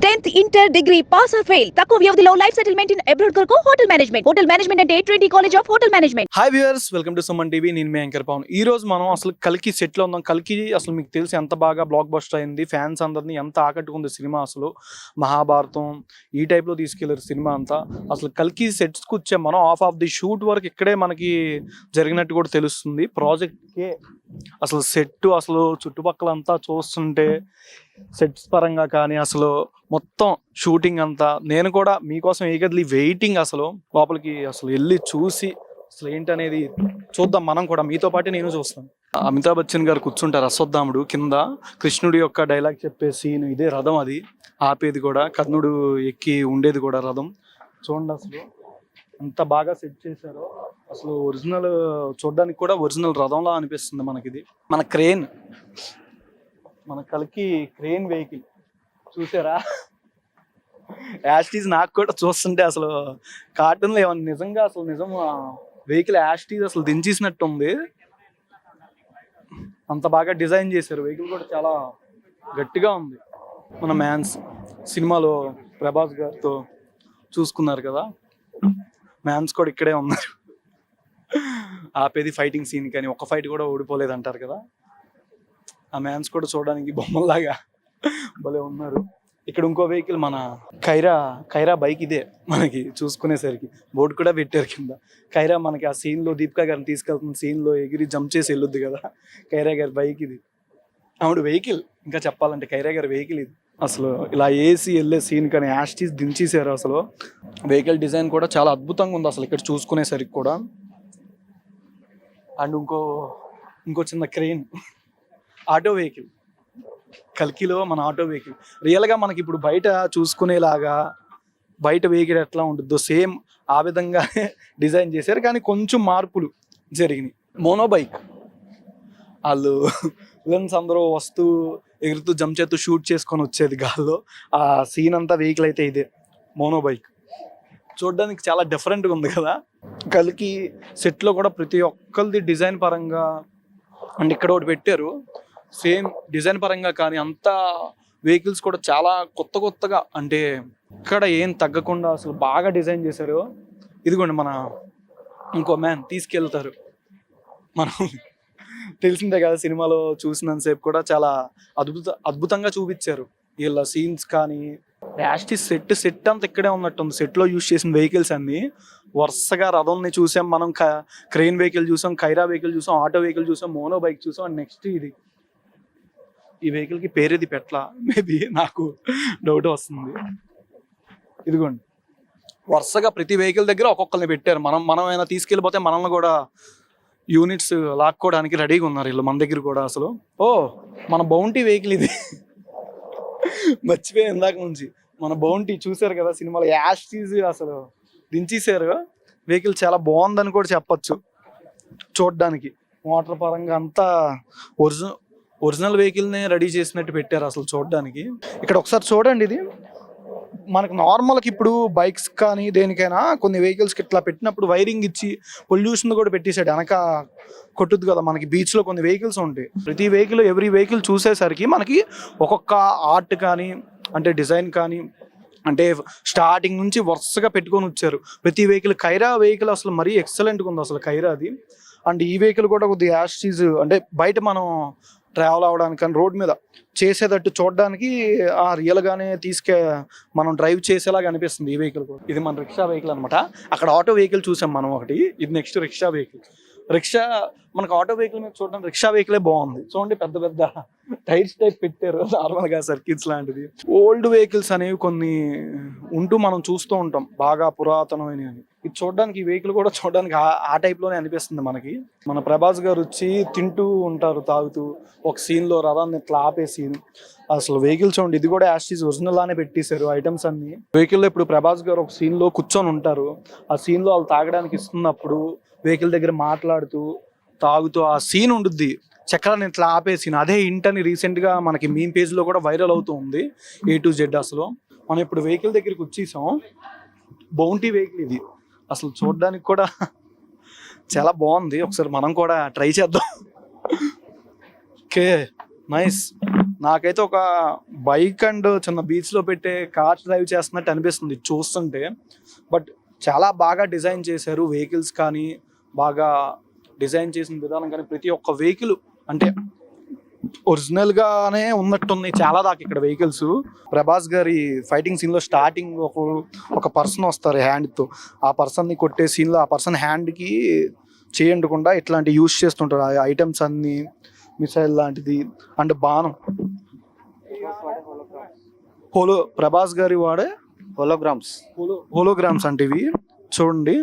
Tenth inter degree pass or fail. తక్కువ వ్యవధిలో life settlement in abroad కొరకు hotel management. Hotel management అంటే twenty college of hotel management. Hi viewers welcome to Suman TV నేను మీ anchor Pawan. ఈ రోజు మనం అసలు కలికి సెట్లో ఉన్నాం కలికి అసలు మీకు తెలిసి ఎంత బాగా బ్లాక్ బస్టర్ అయింది. ఫ్యాన్స్ అందరినీ ఎంత ఆకట్టుకుంది సినిమా అసలు. మహాభారతం ఈ టైప్లో తీసుకెళ్ళారు సినిమా అంతా. అసలు కలికి సెట్స్కు వచ్చే మనం ఆఫ్ ఆఫ్ ది షూట్ వరకు ఇక్కడే మనకి జరిగినట్టు కూడా తెలుస్తుంది. ప్రాజెక్ట్ కే అసలు సెట్ అసలు చుట్టుపక్కల అంతా చూస్తుంటే సెట్స్ పరంగా కానీ అసలు మొత్తం షూటింగ్ అంతా నేను కూడా మీకోసం ఏగదిలి వెయిటింగ్ అసలు లోపలికి అసలు వెళ్ళి చూసి అసలు ఏంటనేది చూద్దాం మనం కూడా. మీతో పాటు నేను చూస్తాను. అమితాబ్ బచ్చన్ గారు కూర్చుంటారు అశ్వత్థాముడు కింద. కృష్ణుడి యొక్క డైలాగ్ చెప్పే సీన్ ఇదే రథం అది. ఆపేది కూడా. కర్ణుడు ఎక్కి ఉండేది కూడా రథం. చూడండి అసలు ఎంత బాగా సెట్ చేశారో. అసలు ఒరిజినల్ చూడడానికి కూడా ఒరిజినల్ రథంలా అనిపిస్తుంది మనకి ఇది మన క్రేన్. మన కలికి క్రేన్ వెహికల్. చూసారా? యాస్టీస్ నాకు కూడా చూస్తుంటే అసలు కార్టూన్లో ఏమన్నా నిజంగా అసలు నిజం వెహికల్ యాస్టీస్ అసలు దించేసినట్టు ఉంది. అంత బాగా డిజైన్ చేశారు. వెహికల్ కూడా చాలా గట్టిగా ఉంది. మన మ్యాన్స్ సినిమాలో ప్రభాస్ గారితో చూసుకున్నారు కదా? మ్యాన్స్ కూడా ఇక్కడే ఉన్నారు. ఆపేది ఫైటింగ్ సీన్ కానీ ఒక్క ఫైట్ కూడా ఓడిపోలేదు అంటారు కదా? ఆ మ్యాన్స్ కూడా చూడడానికి బొమ్మలాగా భలే ఉన్నారు. ఇక్కడ ఇంకో వెహికల్ మన ఖైరా ఖైరా బైక్ ఇదే మనకి చూసుకునేసరికి. బోర్డు కూడా పెట్టారు కింద. ఖైరా మనకి ఆ సీన్లో లో దీపికా గారిని తీసుకెళ్తున్న సీన్లో లో ఎగిరి జంప్ చేసి వెళ్ళొద్దు కదా. ఖైరా గారి బైక్ ఇది. ఆవిడ వెహికల్ ఇంకా చెప్పాలంటే ఖైరా గారి వెహికల్ ఇది. అసలు ఇలా ఏసీ వెళ్ళే సీన్ కానీ యాష్టీస్ దించేసారు అసలు. వెహికల్ డిజైన్ కూడా చాలా అద్భుతంగా ఉంది అసలు ఇక్కడ చూసుకునేసరికి కూడా. అండ్ ఇంకో ఇంకో చిన్న క్రెయిన్ ఆటో వెహికల్. కల్కిలో మన ఆటో వెహికల్. రియల్గా మనకి ఇప్పుడు బయట చూసుకునేలాగా బయట వెహికల్ ఎట్లా ఉంటుందో సేమ్ ఆ విధంగానే డిజైన్ చేశారు. కానీ కొంచెం మార్పులు జరిగినాయి. మోనో బైక్ వాళ్ళు విలన్స్ అందరూ వస్తూ ఎగురుతూ జంప్ చేస్తూ షూట్ చేసుకొని వచ్చేది గాల్లో. ఆ సీన్ అంతా వెహికల్ అయితే ఇదే. మోనో బైక్ చూడడానికి చాలా డిఫరెంట్గా ఉంది కదా. కలికి సెట్లో కూడా ప్రతి ఒక్కరిది డిజైన్ పరంగా అండ్ ఇక్కడ ఒకటి పెట్టారు. సేమ్ డిజైన్ పరంగా కానీ అంతా వెహికల్స్ కూడా చాలా కొత్త కొత్తగా అంటే ఇక్కడ ఏం తగ్గకుండా అసలు బాగా డిజైన్ చేశారు ఇదిగోండి మన ఇంకో మ్యాన్ తీసుకెళ్తారు. మనం తెలిసిందే కదా సినిమాలో చూసినంతసేపు కూడా చాలా అద్భుత అద్భుతంగా చూపించారు. వీళ్ళ సీన్స్ కానీ యాస్టి సెట్ సెట్ అంతా ఇక్కడే ఉన్నట్టుంది. సెట్లో యూస్ చేసిన వెహికల్స్ అన్ని వరుసగా రథంని చూసాం మనం క్రెయిన్ వెహికల్ చూసాం కైరా వెహికల్ చూసాం ఆటో వెహికల్ చూసాం మోనో బైక్ చూసాం అండ్ నెక్స్ట్ ఇది. ఈ వెహికల్కి పేరేది పెట్ల మేబీ నాకు డౌట్ వస్తుంది. ఇదిగోండి. వరుసగా ప్రతి వెహికల్ దగ్గర ఒక్కొక్కరిని పెట్టారు. మనం మనం ఏమైనా తీసుకెళ్ళిపోతే మనల్ని కూడా యూనిట్స్ లాక్కోవడానికి రెడీగా ఉన్నారు వీళ్ళు మన దగ్గర కూడా అసలు. ఓ మన బౌంటీ వెహికల్ ఇది. మర్చిపోయి ఇందాక నుంచి. మన బౌంటీ చూసారు కదా సినిమాలో? యాష్ చీజ్ అసలు దించేశారు. వెహికల్ చాలా బాగుందని కూడా చెప్పొచ్చు. చూడడానికి. మోటార్ పరంగా అంతా ఒరిజినల్ ఒరిజినల్ వెహికల్నే రెడీ చేసినట్టు పెట్టారు అసలు చూడడానికి. ఇక్కడ ఒకసారి చూడండి ఇది. మనకు నార్మల్కి ఇప్పుడు బైక్స్ కానీ దేనికైనా కొన్ని వెహికల్స్కి ఇట్లా పెట్టినప్పుడు వైరింగ్ ఇచ్చి పొల్యూషన్ కూడా పెట్టేశాడు. వెనక కొట్టుద్ది కదా మనకి బీచ్లో కొన్ని వెహికల్స్ ఉంటాయి. ప్రతి వెహికల్ ఎవ్రీ వెహికల్ చూసేసరికి మనకి ఒక్కొక్క ఆర్ట్ కానీ అంటే డిజైన్ కానీ అంటే స్టార్టింగ్ నుంచి వరుసగా పెట్టుకొని వచ్చారు. ప్రతి వెహికల్ కైరా వెహికల్ అసలు మరీ ఎక్సలెంట్గా ఉంది అసలు కైరా అది అండ్ ఈ వెహికల్ కూడా కొద్దిగా యాష్ చీజ్ అంటే బయట మనం ట్రావెల్ అవ్వడానికి కానీ రోడ్ మీద చేసేటట్టు చూడడానికి ఆ రియల్ గానే తీసుకే మనం డ్రైవ్ చేసేలాగా అనిపిస్తుంది ఈ వెహికల్ కూడా. ఇది మన రిక్షా వెహికల్ అనమాట అక్కడ ఆటో వెహికల్ చూసాం మనం ఒకటి. ఇది నెక్స్ట్ రిక్షా వెహికల్. రిక్షా మనకు ఆటో వెహికల్ మీద చూడడానికి రిక్షా వెహికలే బాగుంది. చూడండి పెద్ద పెద్ద టైర్స్ టైప్ పెట్టారు. నార్మల్గా సర్కిల్స్ లాంటిది. ఓల్డ్ వెహికల్స్ అనేవి కొన్ని ఉంటూ మనం చూస్తూ ఉంటాం. బాగా పురాతనమైనవి అని. ఇది చూడడానికి ఈ వెహికల్ కూడా చూడడానికి ఆ- టైప్లోనే అనిపిస్తుంది మనకి. మన ప్రభాస్ గారు వచ్చి తింటూ ఉంటారు తాగుతూ. ఒక సీన్లో రథాన్ని ఇట్లా ఆపేసి అసలు వెహికల్ చూడండి ఇది కూడా యాస్టీస్ ఒరిజినల్ లానే పెట్టేశారు ఐటమ్స్ అన్ని. వెహికల్లో ఇప్పుడు ప్రభాస్ గారు ఒక సీన్లో కూర్చొని ఉంటారు. ఆ సీన్లో వాళ్ళు తాగడానికి ఇస్తున్నప్పుడు వెహికల్ దగ్గర మాట్లాడుతూ తాగుతూ ఆ సీన్ ఉండుద్ది. చక్రాన్ని ఇట్లా ఆపేసిన అదే ఇంటని రీసెంట్గా మనకి మీ పేజ్లో కూడా వైరల్ అవుతూ ఉంది. ఏ టు జెడ్ అసలు. మనం ఇప్పుడు వెహికల్ దగ్గరికి వచ్చేసాం. బౌంటీ వెహికల్ ఇది. అసలు చూడడానికి కూడా చాలా బాగుంది. ఒకసారి మనం కూడా ట్రై చేద్దాం. ఓకే నైస్ నాకైతే ఒక బైక్ అండ్ చిన్న బీచ్లో పెట్టే కార్ డ్రైవ్ చేస్తున్నట్టు అనిపిస్తుంది చూస్తుంటే. బట్ చాలా బాగా డిజైన్ చేశారు వెహికల్స్ కానీ బాగా డిజైన్ చేసిన విధానం కానీ ప్రతి ఒక్క వెహికల్ అంటే ఒరిజినల్ గానే ఉన్నట్టుంది. చాలా దాకా ఇక్కడ వెహికల్స్. ప్రభాస్ గారి ఫైటింగ్ సీన్లో స్టార్టింగ్ ఒక ఒక పర్సన్ వస్తారు హ్యాండ్తో ఆ పర్సన్ని కొట్టే సీన్లో ఆ పర్సన్ హ్యాండ్కి చేయండకుండా ఇట్లాంటి యూస్ చేస్తుంటారు. ఆ ఐటమ్స్ అన్ని మిసైల్ లాంటిది అండ్ బాణం. హోలో ప్రభాస్ గారి వాడే హోలోగ్రామ్స్. హోలో హోలోగ్రామ్స్ అంటే ఇవి చూడండి.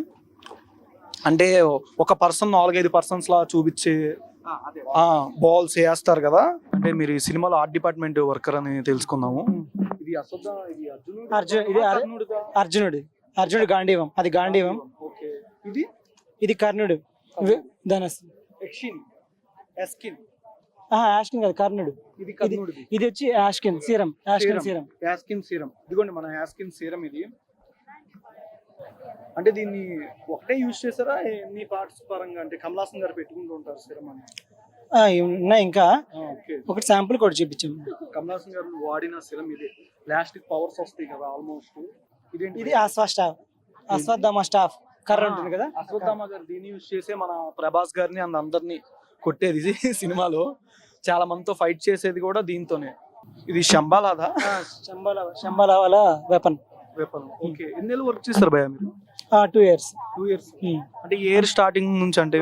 అంటే ఒక పర్సన్ నాలుగైదు పర్సన్స్ లా చూపించే బాల్స్ వేస్తారు కదా. అంటే మీరు ఈ సినిమాలో ఆర్ట్ డిపార్ట్మెంట్ వర్కర్ అని తెలుసుకుందాము. ఇది అర్జున్ ఇది? అర్జునుడు. అర్జునుడు గాంధీవం. అది గాంధీవం. ఓకే. ఇది? ఇది కర్ణుడు. వి- ధనస్. ఎక్షిన్ ఎస్కిన్ యాష్కిన్ కాదు కర్ణుడు. ఇది ఇది కర్ణుడిది. ఇది వచ్చి Yaskin serum. Yaskin serum. Serum. ఇదిగోండి మన యాస్కిన్ సీరం ఇది. అంటే దీన్ని ఒకటే యూజ్ చేస్తారా ఎన్ని పార్ట్స్ పరంగా? అంటే కమలాసన్ గారు పెట్టుకుంటూ ఉంటారు సీరం అని ఆ, ఉన్నాయి ఇంకా. ఓకే. ఒకటి శాంపుల్ కూడా చూపించాం. కమలాసన్ గారు వాడిన సీరం ఇది. ప్లాస్టిక్ పవర్స్ వస్తాయి కదా ఆల్మోస్ట్ ఇదేంటి ఇది అశ్వ స్టాఫ్. అశ్వత్థామ స్టాఫ్. కర్ర ఉంటుంది కదా? అశ్వత్థామ గారు దీన్ని యూజ్ చేసే మన ప్రభాస్ గారిని అండ్ అందరినీ కొట్టేది ఇది సినిమాలో. చాలా మందితో ఫైట్ చేసేది కూడా దీంతోనే. ఇది శంబాలాదా? శంబాల శంబాల వాళ్ళ వెపన్. వెపన్. ఓకే. ఎన్ని వర్క్ చేస్తారు భయ మీరు? టూ ఇయర్స్ టూ ఇయర్స్ అంటే ఇయర్ స్టార్టింగ్ నుంచి అంటే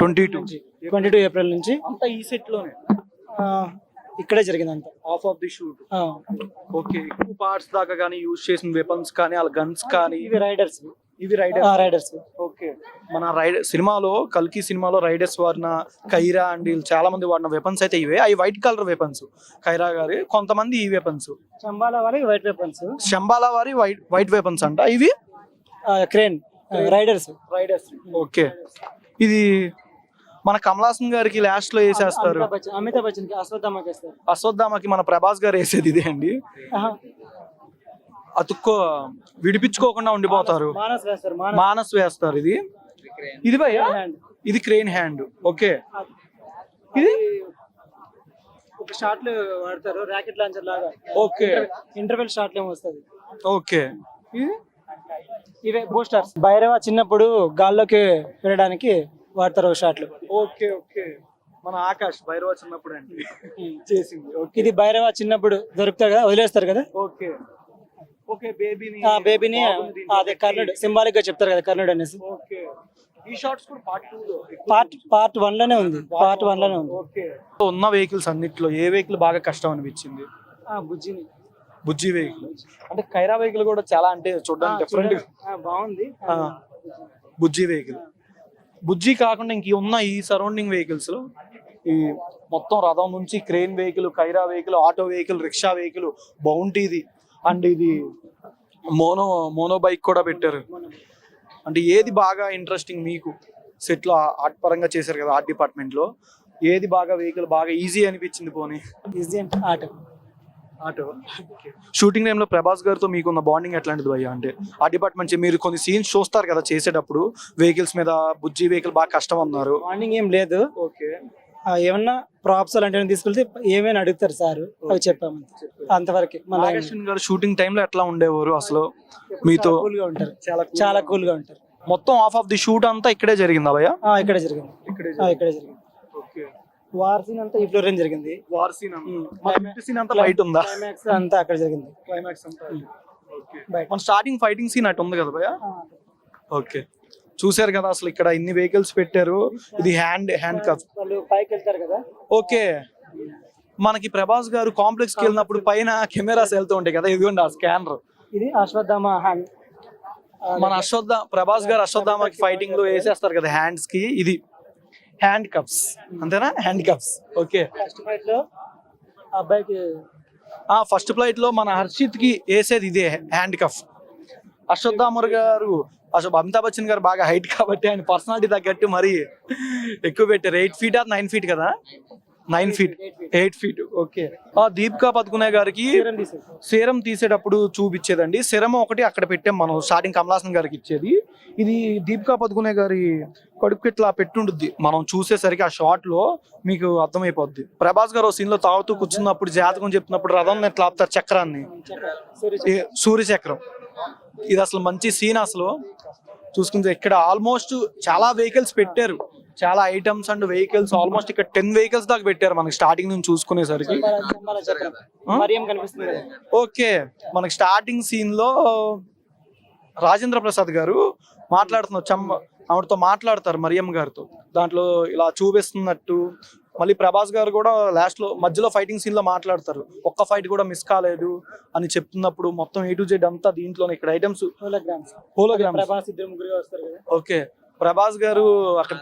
twenty two twenty two April నుంచి. అంతా ఈ సెట్లోనే ఇక్కడే జరిగింది అంత half of the shoot okay ఎక్కువ పార్ట్స్ దాకా కానీ యూజ్ చేసిన వెపన్స్ కానీ వాళ్ళ గన్స్ కానీ? ఇవి రైడర్స్ ఇవి రైడర్ రైడర్స్ ఓకే మన రైడ్ సినిమాలో కల్కి సినిమాలో రైడర్స్ వాడిన కైరా అండ్ చాలా మంది వాడిన వెపన్స్ అయితే ఇవే. అవి వైట్ కలర్ వెపన్స్ కైరా గారి కొంతమంది ఈ వెపన్స్ శంబాల వాళ్ళకి వైట్ వెపన్స్ శంబాలా వారి వైట్ వైట్ వెపన్స్ అంట. ఇవి క్రేన్ రైడర్స్ రైడర్స్ ఓకే. ఇది మన కమలాసన్ గారికి లాస్ట్లో వేసేస్తారు. అమితాబ్ బచ్చన్కి అశ్వత్థామకి మన ప్రభాస్ గారు వేసేది ఇదే అండి. అతుక్కో విడిపించుకోకుండా ఉండిపోతారు. మానస్ వేస్తారు మానస్. వేస్తారు ఇది. ఇది హ్యాండ్ ఇది క్రెయిన్ హ్యాండ్ ఓకే. ఇది? ఒక షాట్లో వాడతారు రాకెట్ లాంచర్ లాగా. ఓకే. ఇంటర్వెల్ షాట్లో వస్తుంది. ఓకే. ఇది? ఇవే బూస్టర్స్. భైరవ చిన్నప్పుడు గాల్లోకి వెళ్ళడానికి వాడతారు షాట్లు. Okay okay. మన ఆకాష్ భైరవ చిన్నప్పుడు అండి. చేసింది. ఓకే. ఇది భైరవ చిన్నప్పుడు దొరుకుతారు కదా వదిలేస్తారు కదా? ఓకే. ఓకే బేబీని ఆ బేబీని అదే కర్ణుడు సింబాలిక్గా చెప్తారు కదా కర్ణుడు అనేసి. ఓకే. ఈ షార్ట్స్ కూడా పార్ట్ పార్ట్ పార్ట్ వన్లోనే ఉంది. పార్ట్ వన్లోనే ఉంది. ఓకే. ఉన్న వెహికల్స్ అన్నిట్లో ఏ వెహికల్ బాగా కష్టం అనిపించింది? ఆ, బుజ్జిని. బుజ్జి వెహికల్ అంటే కైరా వెహికల్ కూడా చాలా అంటే చూడడానికి డిఫరెంట్ ఆ, బాగుంది. బుజ్జి వెహికల్ బుజ్జి కాకుండా ఇంక ఉన్న ఈ సరౌండింగ్ వెహికల్స్లో ఈ మొత్తం రథం నుంచి crane vehicle Kiara vehicle auto vehicle rickshaw vehicle బౌంటీది. And ఇది మోనో మోనో బైక్ కూడా పెట్టారు. అంటే ఏది బాగా ఇంట్రెస్టింగ్ మీకు? సెట్లో ఆర్ట్ పరంగా చేశారు కదా ఆర్ట్ డిపార్ట్మెంట్లో. ఏది బాగా వెహికల్ బాగా ఈజీ అనిపించింది పోనీ? ఈజీ అంటే ఆట. ఆటో. షూటింగ్ టైంలో ప్రభాస్ గారితో మీకున్న బాండింగ్ ఎట్లాంటిది భయ్య? అంటే ఆ డిపార్ట్మెంట్ మీరు కొన్ని సీన్స్ చూస్తారు కదా చేసేటప్పుడు వెహికల్స్ మీద బుజ్జి వెహికల్ బాగా కష్టం అన్నారు. మార్నింగ్ ఏం లేదు. ఓకే ఏమన్నా ప్రాప్స్ అలాంటివి తీసుకెళ్తే ఏమైనా అడుగుతారు సార్? అవి చెప్పాము అంతవరకు. మళ్ళీ నాగేశ్వన్ గారు షూటింగ్ టైంలో ఎట్లా ఉండేవారు అసలు? మీతో కూల్గా ఉంటారు. చాలా చాలా కూల్గా ఉంటారు. మొత్తం ఆఫ్ ఆఫ్ ది షూట్ అంతా ఇక్కడే జరిగిందా భయ్య? ఆ, ఇక్కడే జరిగింది. ఇక్కడే జరిగింది. వార్ సీన్ అంతా ఈ ఫ్లోర్ జరిగింది. War scene um. సీన్ అంతా ఫైట్ ఉందా? క్లైమాక్స్ అంతా అక్కడ జరిగింది. క్లైమాక్స్ అంతా. మన స్టార్టింగ్ ఫైటింగ్ సీన్ అటు ఉంది కదా భయ్య? ఓకే చూసారు కదా అసలు ఇక్కడ ఇన్ని వెహికల్స్ పెట్టారు. ఇది హ్యాండ్ హ్యాండ్ వాళ్ళు పైకి వెళ్తారు కదా? ఓకే మనకి ప్రభాస్ గారు కాంప్లెక్స్కి వెళ్ళినప్పుడు పైన కెమెరాస్ వెళ్తూ ఉంటాయి కదా. ఇదిగోండి ఆ స్కానర్ ఇది అశ్వత్థామ హ్యాండ్ మన అశ్వత్థ ప్రభాస్ గారు అశ్వత్థామకి ఫైటింగ్లో వేసేస్తారు కదా హ్యాండ్స్కి. ఇది హ్యాండ్ కప్స్ అంతేనా? హ్యాండ్ కప్స్ ఓకే ఫస్ట్ ఫైట్లో అబ్బాయికి ఫస్ట్ ఫ్లైట్లో మన హర్షిత్కి వేసేది ఇదే హ్యాండ్ కఫ్ అశ్వత్థామర్ గారు అసలు అమితాబ్ బచ్చన్ గారు బాగా హైట్ కాబట్టి ఆయన పర్సనాలిటీ తగ్గట్టు మరి ఎక్కువ పెట్టారు. Eight feet or nine feet కదా? Nine feet eight feet okay ఆ దీపికా పదుకునే గారికి. సీరం తీసేటప్పుడు చూపించేదండి. సిరం ఒకటి అక్కడ పెట్టాం మనం. స్టార్టింగ్ కమలాసన్ గారికి ఇచ్చేది. ఇది దీపికా పదుకునే గారి కడుపు ఇట్లా పెట్టుండుద్ది. మనం చూసేసరికి ఆ షాట్లో మీకు అర్థమైపోద్ది. ప్రభాస్ గారు సీన్లో తాగుతూ కూర్చున్నప్పుడు జాతకం చెప్తున్నప్పుడు రథం ఎట్లా ఆపుతారు చక్రాన్ని. సూర్య చక్రం ఇది అసలు మంచి సీన్ అసలు. చూసుకుంటే ఇక్కడ ఆల్మోస్ట్ చాలా వెహికల్స్ పెట్టారు. చాలా ఐటమ్స్ అండ్ వెహికల్స్ ఆల్మోస్ట్ ఇక్కడ టెన్ వెహికల్స్ దాకా పెట్టారు మనకి స్టార్టింగ్ నుంచి చూసుకునేసరికి. ఓకే మనకి స్టార్టింగ్ సీన్లో రాజేంద్ర ప్రసాద్ గారు మాట్లాడుతున్నారు. చమ్మ ఆవిడతో మాట్లాడతారు మరియమ్మ గారితో. దాంట్లో ఇలా చూపిస్తున్నట్టు. మళ్ళీ ప్రభాస్ గారు కూడా లాస్ట్లో మధ్యలో ఫైటింగ్ సీన్లో మాట్లాడతారు. ఒక్క ఫైట్ కూడా మిస్ కాలేదు అని చెప్తున్నప్పుడు మొత్తం ఏ టు జెడ్ అంతా దీంట్లోనే ఇక్కడ items holograms holograms okay Prabhas garu అక్కడ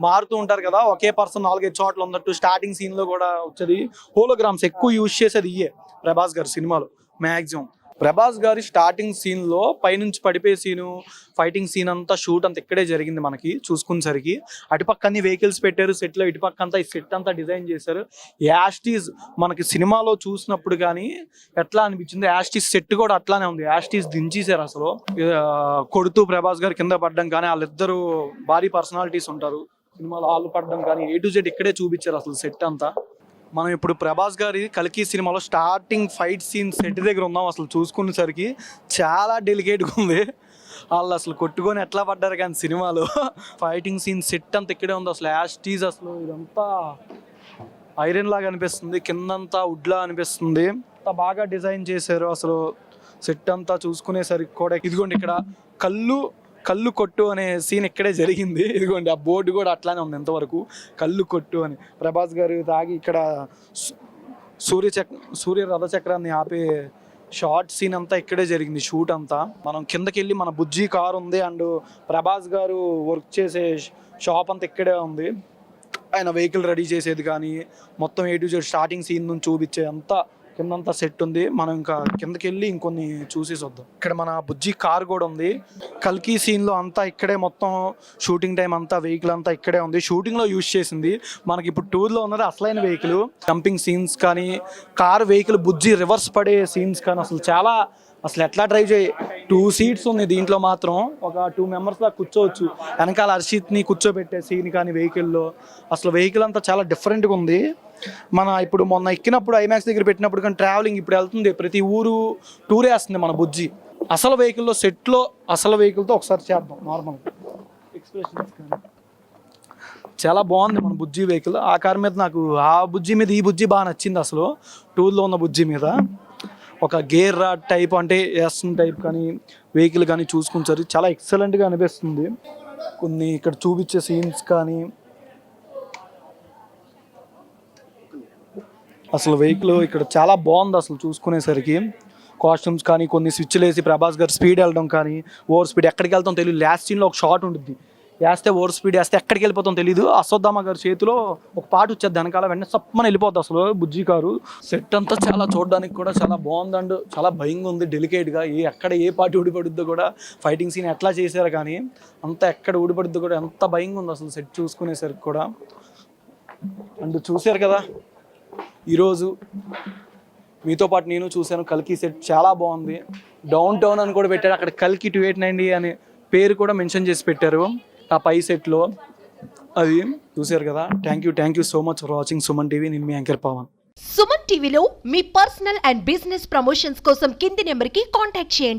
మారుతూ ఉంటారు కదా ఒకే పర్సన్ నాలుగైదు చోట్ల ఉన్నట్టు స్టార్టింగ్ సీన్లో కూడా వచ్చేది. హోలోగ్రామ్స్ ఎక్కువ యూజ్ చేసేది ఇయే ప్రభాస్ గారు సినిమాలో మాక్సిమం ప్రభాస్ గారి స్టార్టింగ్ సీన్లో పైనుంచి పడిపోయే సీను ఫైటింగ్ సీన్ అంతా షూట్ అంతా ఇక్కడే జరిగింది మనకి చూసుకునేసరికి. అటుపక్క అన్ని వెహికల్స్ పెట్టారు సెట్లో ఇటుపక్క అంతా ఈ సెట్ అంతా డిజైన్ చేశారు. యాస్టీస్ మనకి సినిమాలో చూసినప్పుడు కానీ ఎట్లా అనిపించింది? యాస్టీస్ సెట్ కూడా అట్లానే ఉంది. యాస్టీస్ దించేశారు అసలు. కొడుతూ ప్రభాస్ గారు కింద పడడం కానీ వాళ్ళిద్దరు భారీ పర్సనాలిటీస్ ఉంటారు. సినిమాలో వాళ్ళు పడడం కానీ ఏ టు జెడ్ ఇక్కడే చూపించారు అసలు సెట్ అంతా. మనం ఇప్పుడు ప్రభాస్ గారి కల్కి సినిమాలో స్టార్టింగ్ ఫైట్ సీన్ సెట్ దగ్గర ఉన్నాం అసలు చూసుకునేసరికి చాలా డెలికేట్గా ఉంది. వాళ్ళు అసలు కొట్టుకొని ఎట్లా పడ్డారు కానీ సినిమాలో ఫైటింగ్ సీన్ సెట్ అంతా ఇక్కడే ఉంది అసలు యాస్టీజ్ అసలు. ఇదంతా ఐరన్ లాగా అనిపిస్తుంది కిందంతా వుడ్లా అనిపిస్తుంది. అంత బాగా డిజైన్ చేశారు అసలు. సెట్ అంతా చూసుకునేసరికి కూడా ఇదిగోండి ఇక్కడ కళ్ళు కళ్ళు కొట్టు అనే సీన్ ఇక్కడే జరిగింది. ఇదిగోండి ఆ బోర్డు కూడా అట్లానే ఉంది ఎంతవరకు కళ్ళు కొట్టు అని. ప్రభాస్ గారు తాగి ఇక్కడ సూర్య చక్ర సూర్య రథ చక్రాన్ని ఆపే షార్ట్ సీన్ అంతా ఇక్కడే జరిగింది షూట్ అంతా. మనం కిందకి వెళ్ళి మన బుజ్జి కార్ ఉంది అండ్ ప్రభాస్ గారు వర్క్ చేసే షాప్ అంతా ఇక్కడే ఉంది. ఆయన వెహికల్ రెడీ చేసేది కానీ మొత్తం A to Z starting scene నుంచి చూపించే అంతా కిందంతా సెట్ ఉంది. మనం ఇంకా కిందకి వెళ్ళి ఇంకొన్ని చూసేసి వద్దాం. ఇక్కడ మన బుజ్జి కార్ కూడా ఉంది. కల్కి సీన్లో అంతా ఇక్కడే మొత్తం షూటింగ్ టైం అంతా వెహికల్ అంతా ఇక్కడే ఉంది. షూటింగ్లో యూజ్ చేసింది. మనకి ఇప్పుడు టూర్లో ఉన్నది అసలైన వెహికల్ జంపింగ్ సీన్స్ కానీ కార్ వెహికల్ బుజ్జి రివర్స్ పడే సీన్స్ కానీ అసలు చాలా అసలు ఎట్లా డ్రైవ్ చేయి? టూ సీట్స్ ఉంది దీంట్లో మాత్రం. ఒక టూ మెంబర్స్ దాకా కూర్చోవచ్చు. వెనకాల అర్షిత్ని కూర్చోబెట్టే కానీ వెహికల్లో అసలు వెహికల్ అంతా చాలా డిఫరెంట్గా ఉంది. మన ఇప్పుడు మొన్న ఎక్కినప్పుడు ఐమాక్స్ దగ్గర పెట్టినప్పుడు కానీ ట్రావెలింగ్ ఇప్పుడు వెళ్తుంది. ప్రతి ఊరు టూర్ వేస్తుంది మన బుజ్జి. అసలు వెహికల్లో సెట్లో అసలు వెహికల్తో ఒకసారి చేద్దాం నార్మల్ ఎక్స్ప్రెషన్స్ కానీ. చాలా బాగుంది మన బుజ్జి వెహికల్ ఆ కార్ మీద నాకు ఆ బుజ్జి మీద ఈ బుజ్జి బాగా నచ్చింది అసలు. టూర్లో ఉన్న బుజ్జి మీద. ఒక గేర్ రాడ్ టైప్ అంటే ఎస్ టైప్ కానీ వెహికల్ కానీ చూసుకుంటారు చాలా ఎక్సలెంట్గా అనిపిస్తుంది. కొన్ని ఇక్కడ చూపించే సీన్స్ కానీ అసలు వెహికల్ ఇక్కడ చాలా బాగుంది అసలు చూసుకునేసరికి. కాస్ట్యూమ్స్ కానీ కొన్ని స్విచ్లు వేసి ప్రభాస్ గారు స్పీడ్ వెళ్ళడం కానీ ఓవర్ స్పీడ్ ఎక్కడికి వెళ్తాం తెలియదు. లాస్ట్ సీన్లో ఒక షాట్ ఉంటుంది వేస్తే ఓవర్ స్పీడ్ వేస్తే ఎక్కడికి వెళ్ళిపోతాం తెలియదు అశ్వత్థామ గారి చేతిలో ఒక పాట వచ్చేది వెనకాల వెంటనే సప్పమని వెళ్ళిపోద్ది అసలు బుజ్జి కారు సెట్ అంతా చాలా చూడడానికి కూడా చాలా బాగుంది అండ్ చాలా భయంగా ఉంది డెలికేట్గా ఏ ఎక్కడ ఏ పార్టీ ఊడిపడుద్దో కూడా ఫైటింగ్ సీన్ ఎట్లా చేశారు కానీ అంత ఎక్కడ ఊడిపడుద్దో కూడా ఎంత భయంగా ఉంది అసలు సెట్ చూసుకునేసరికి కూడా. అండ్ చూశారు కదా ఈరోజు మీతో పాటు నేను చూశాను కల్కి సెట్ చాలా బాగుంది. డౌన్ టౌన్ అని కూడా పెట్టారు అక్కడ కల్కి టూ ఎయిట్ నైన్ అనే పేరు కూడా మెన్షన్ చేసి పెట్టారు. ఆ పై సెట్లో అది చూశారు కదా. Thank you thank you so much for watching Suman TV. నేను మీ యాంకర్ పవన్. సుమన్ టీవీలో మీ పర్సనల్ అండ్ బిజినెస్ ప్రమోషన్స్ కోసం కింది నెంబర్కి కాంటాక్ట్ చేయండి.